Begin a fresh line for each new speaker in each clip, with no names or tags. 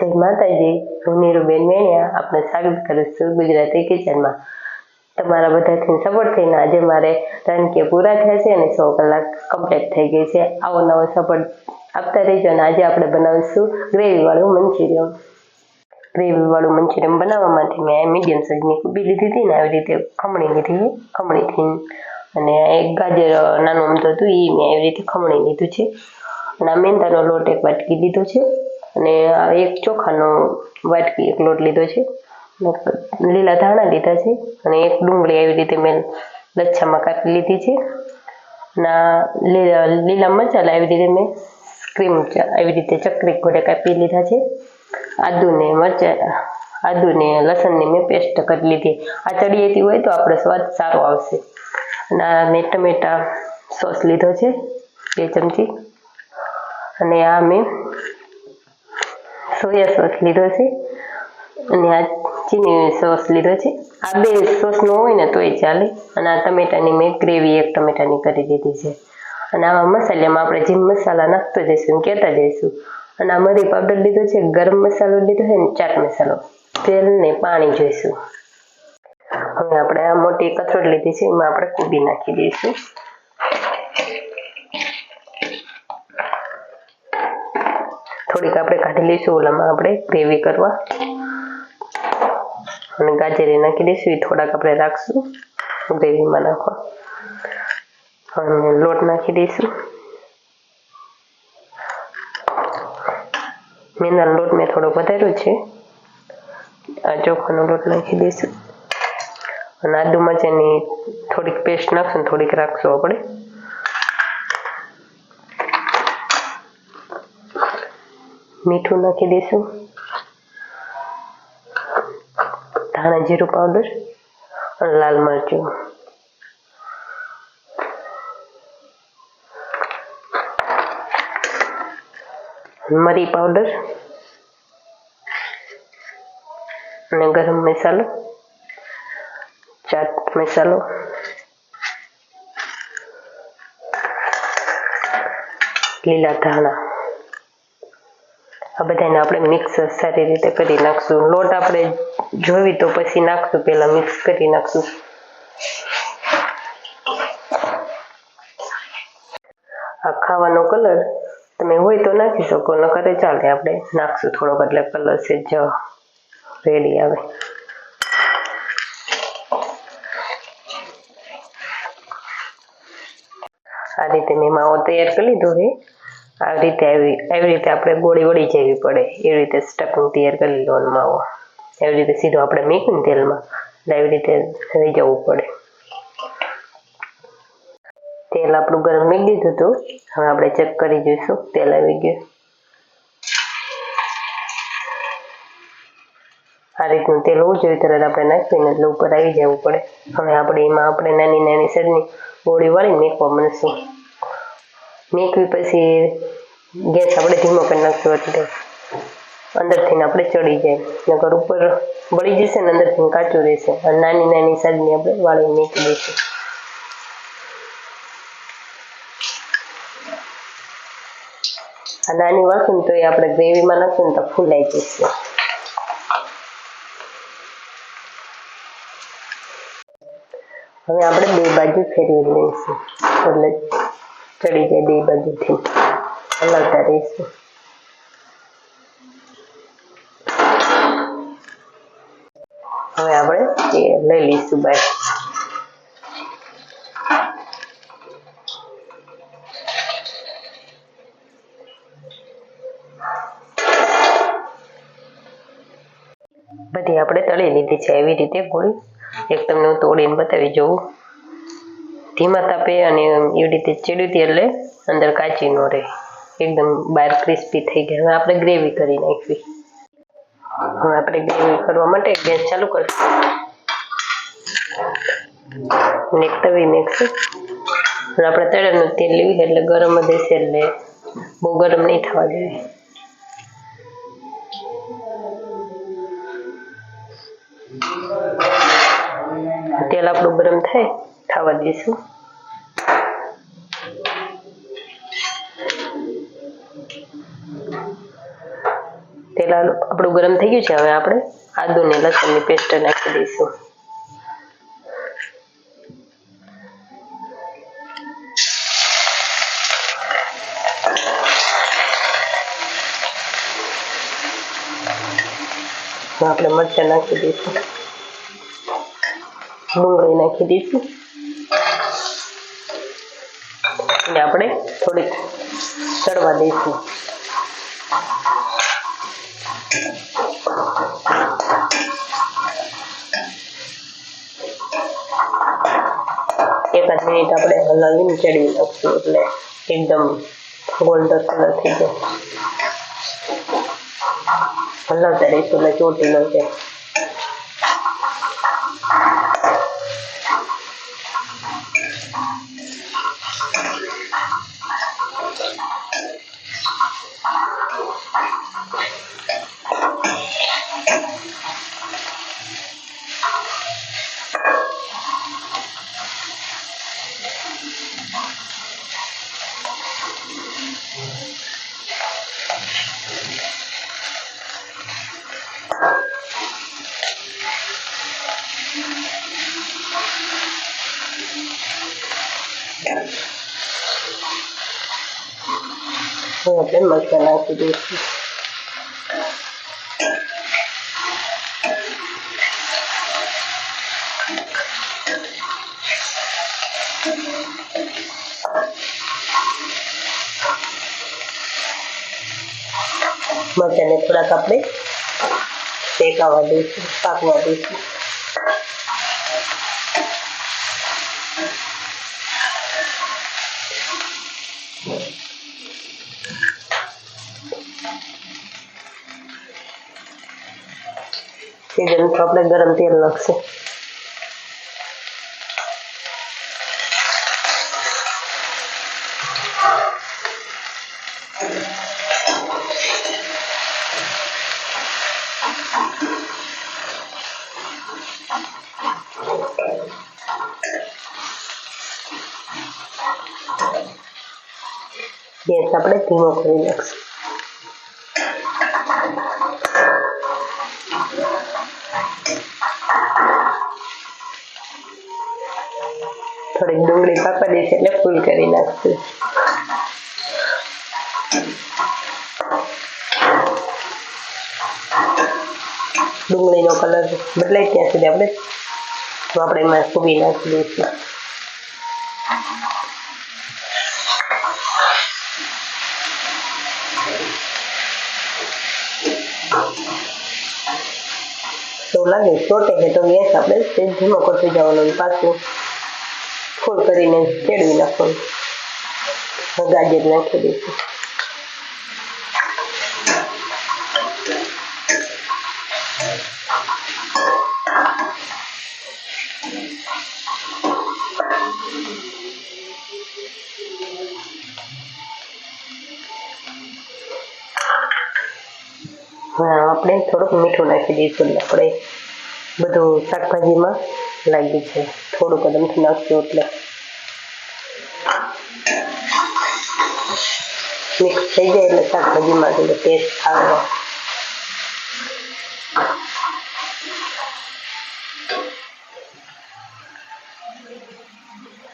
જય માતાજી. હું નીરુબેન મેણિયા આપણે સ્વાગત કરું છું ગુજરાતી કિચનમાં. તમારા બધાથી સપોર્ટ થઈને આજે મારે રન કે પૂરા થયા છે અને સો કલાક કમ્પ્લીટ થઈ ગઈ છે. આવો નવો સપોર્ટ આપતા રહેજો અને આજે આપણે બનાવીશું ગ્રેવીવાળું મંચુરિયમ ગ્રેવીવાળું મંચુરિયમ બનાવવા માટે મેં મીડિયમ સાઈઝની કુબી લીધી હતી ને આવી રીતે ખમણી લીધી ખમણીથી અને એક ગાજર નાનું અમથું હતું એ મેં એવી રીતે ખમણી લીધું છે. અને આ મેંદાનો લોટ એક વાટકી લીધો છે. અને એક ચોખાનો વાટકી, એક લોટ લીધો છે. લીલા ધાણા લીધા છે અને એક ડુંગળી આવી રીતે મેં લચ્છામાં કાપી લીધી છે. ના લીલા મસાલા આવી રીતે મેં ક્રીમ આવી રીતે ચકરી ઘોડે કાપી લીધા છે. આદુને મરચાં મરચા આદુ લસણની મેં પેસ્ટ કરી લીધી. આ ચડિયેતી હોય તો આપણો સ્વાદ સારો આવશે. અને મેં ટમેટા સોસ લીધો છે, બે ચમચી. અને આ મેં સોયા સોસ લીધો છે. અને આ ચીની સોસ લીધો છે. આ બે સોસ ન હોય ને તોય ચાલે. અને આ ટમેટાની મેં ગ્રેવી એક ટમેટાની કરી દીધી છે. અને આમાં મસાલામાં આપણે જે મસાલા નાખતો જઈશું કહેતા જઈશું. અને આ મરી પાવડર લીધો છે, ગરમ મસાલો લીધો છે ને ચાટ મસાલો. તેલ ને પાણી જોઈશું. હવે આપણે આ મોટી કથરોટ લીધી છે, એમાં આપણે કોબી નાખી દઈશું. થોડીક આપણે કાઢી લઈશું ઓલામાં આપણે ગ્રેવી કરવા. અને ગાજરે નાખી દઈશું, એ થોડાક આપણે રાખશું ગ્રેવીમાં નાખવા. અને લોટ નાખી દઈશું. મેંદાનો લોટ મેં થોડો વધાર્યો છે. આ ચોખાનો લોટ નાખી દઈશું. અને આદુ મરચાંની થોડીક પેસ્ટ નાખશું થોડીક રાખશું આપણે. મીઠું નાખી દઈશું. ધાણા જીરું પાવડર અને લાલ મરચું. મરી પાવડર અને ગરમ મસાલો, ચાટ મસાલો. લીલા ધાણા. આ બધાને આપણે મિક્સ સારી રીતે કરી નાખશું. લોટ આપણે જોવી તો પછી નાખશું, પહેલા મિક્સ કરી નાખશું. આ ખાવાનો કલર તમે હોય તો નાખી શકો ન કરે ચાલે. આપણે નાખશું થોડોક એટલે કલર છે જ રેડી આવે. આ રીતે મેં માવો તૈયાર કરી લીધો છે. આવી રીતે આવી એવી રીતે આપણે ગોળી વળી જવી પડે. એવી રીતે સ્ટકનું તૈયાર કરી લેવાનો માવો એવી રીતે સીધો આપણે મૂકીને તેલમાં એટલે રીતે રહી જવું પડે. તેલ આપણું ગરમ મૂકી દીધું હતું. હવે આપણે ચેક કરી જોઈશું. તેલ આવી ગયું. આ રીતનું તેલ હોવું જોઈએ. તરત આપણે નાખીને એટલે ઉપર આવી જવું પડે. હવે આપણે એમાં આપણે નાની નાની સરની ગોળી વાળી મેકવા મળશું. મેકવી પછી ગેસ આપણે ધીમો કરી નાખશું એટલે અંદરથી આપણે ચડી જાય. નગર ઉપર બળી જશે ને અંદરથી કાચું રહેશે. અને નાની નાની સાઈઝની આપણે વાળી મેકી દઈશું. આ નાની વાળશું ને તો એ આપણે ગ્રેવીમાં નાખશું ને તો ફૂલાઈ જશે. હવે આપણે બે બાજુ ફેરવી લઈશું. એટલે ચડી જાય બે બાજુથી. હલાવતા રહીશું. હવે આપણે એ લઈ લઈશું બાય બધી આપણે તળી લીધી છે. એવી રીતે ગોળી. એક તમને હું તોડીને બતાવી જોઉં. ધીમા તાપે અને એવી રીતે ચીડ્યું એટલે અંદર કાચી ન રહે. એકદમ બહાર ક્રિસ્પી થઈ ગયા. હવે આપણે ગ્રેવી કરી નાખવી. હવે આપણે ગ્રેવી કરવા માટે ગેસ ચાલુ કરશું. એક તવી નાખશું આપણે તળેલું તેલ લેવી એટલે ગરમ જ હશે એટલે બહુ ગરમ નહીં થવા જોઈએ તેલ આપણું ગરમ થાય થવા દઈશું તેલ આપણું ગરમ થઈ ગયું છે, હવે આપણે આદુ ને લસણની પેસ્ટ નાખી દઈશું. આપણે મરચાં નાખી દઈશું. ડુંગળી નાખી દઈશું. અને આપણે થોડીક ચડવા દઈશું. એકાદ મિનિટ આપણે હલાવીને ચડી નાખશું એટલે એકદમ ગોલ્ડન કલર થઈ જાય. હલાવતા રહીશું એટલે ચોટી ન જાય. હવે આપણે મરચાં નાખી દઈશું મરચાંને થોડાક આપણે શેકાવા દઈશું, પાકવા દઈશું. સીઝન તો આપણે ગરમ તેલ નાખશે ગેસ આપણે ધીમો કરી નાખશું. થોડીક ડુંગળી પાકવા છે એટલે ફૂલ કરી નાખશું. ડુંગળીનો કલર બદલાય ત્યાં સુધી આપણે આપણે એમાં કુબી નાખી દઈશું. એવું લાગે ચોટે છે તો ગેસ આપણે તે ધીમો કરતું જવાનું અને પાછું ફૂલ કરીને ચેડવી નાખવાનું ગાજર નાખી દઈશું હા આપણે થોડુંક મીઠું નાખી દઈશું એટલે આપણે બધું શાકભાજીમાં લાગી છે. થોડું કદમથી નાખશું એટલે. મિક્સ થઈ જાય એટલે શાકભાજીમાં એટલે ટેસ્ટ આવે.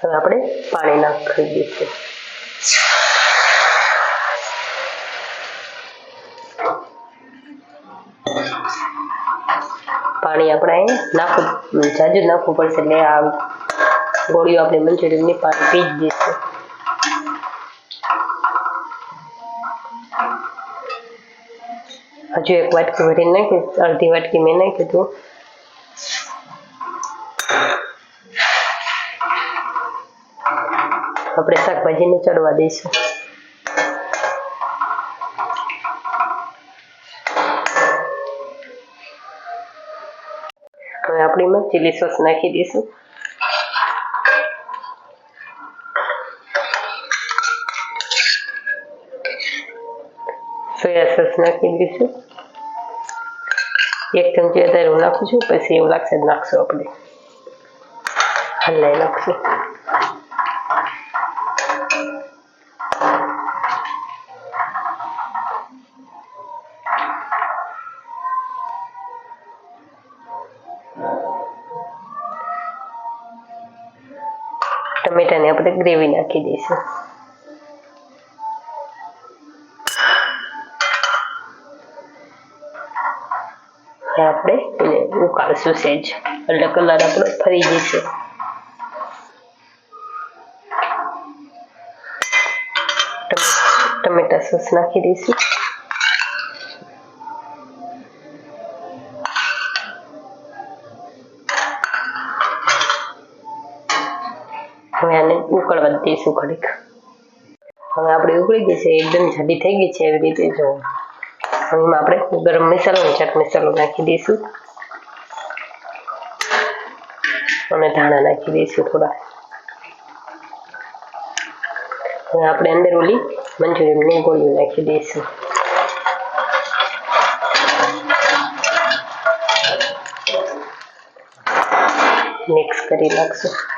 હવે આપણે પાણી નાખી દઈશું. પાણી આપણે નાખવું જાજુ નાખવું પડશે એટલે આ ગોળીઓ આપણે મંચુરિયનની પાણી પી જ જશે હજુ એક વાટકી ભરી નાખી, અડધી વાટકી મેં નાખ્યું હતું. આપણે શાકભાજીને ચડવા દઈશું. હવે ચીલી સોસ નાખી દઈશું સોયા સોસ નાખી દઈશું એક ચમચી અત્યારે હું નાખું છું પછી એવું લાગશે નાખશું આપણે હલાઈ નાખશું આપણે ગ્રેવી નાખી દઈશું ને આપણે એને ઉકાળશું સેજ એટલે કલર આપણો ફરી જશે ટમે- ટમેટા સોસ નાખી દઈશું હવે આને ઉકળવા દઈશું ઘડીક. હવે આપણે ઉકળી ગઈ એકદમ જાડી થઈ ગઈ છે એવી રીતે જો. હવે આપણે ગરમ મસાલો ચાટ મસાલો નાખી દઈશું. અને ધાણા નાખી દઈશું થોડા. હવે આપણે અંદર ઓલી મંચુરિયનની ગોળીઓ નાખી દઈશું. મિક્સ કરી નાખશું.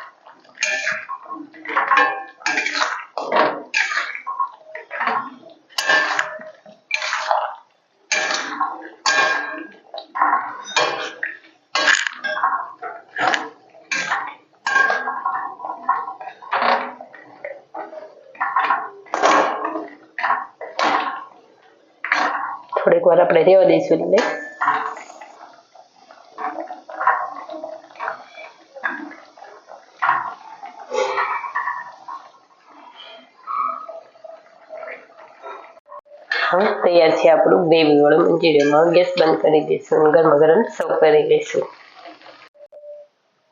થોડીક વાર આપણે રહેવા દઈશું હવે તૈયાર છે આપણું ગ્રેવી વાળું મંચુરિયન ગેસ બંધ કરી દઈશું ગરમા ગરમ સર્વ કરી લઈશું.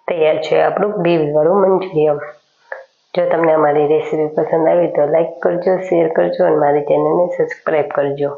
તૈયાર છે આપણું ગ્રેવી વાળું મંચુરિયન જો તમને અમારી રેસીપી પસંદ આવી તો લાઈક કરજો, શેર કરજો અને મારી ચેનલને સબસ્ક્રાઈબ કરજો.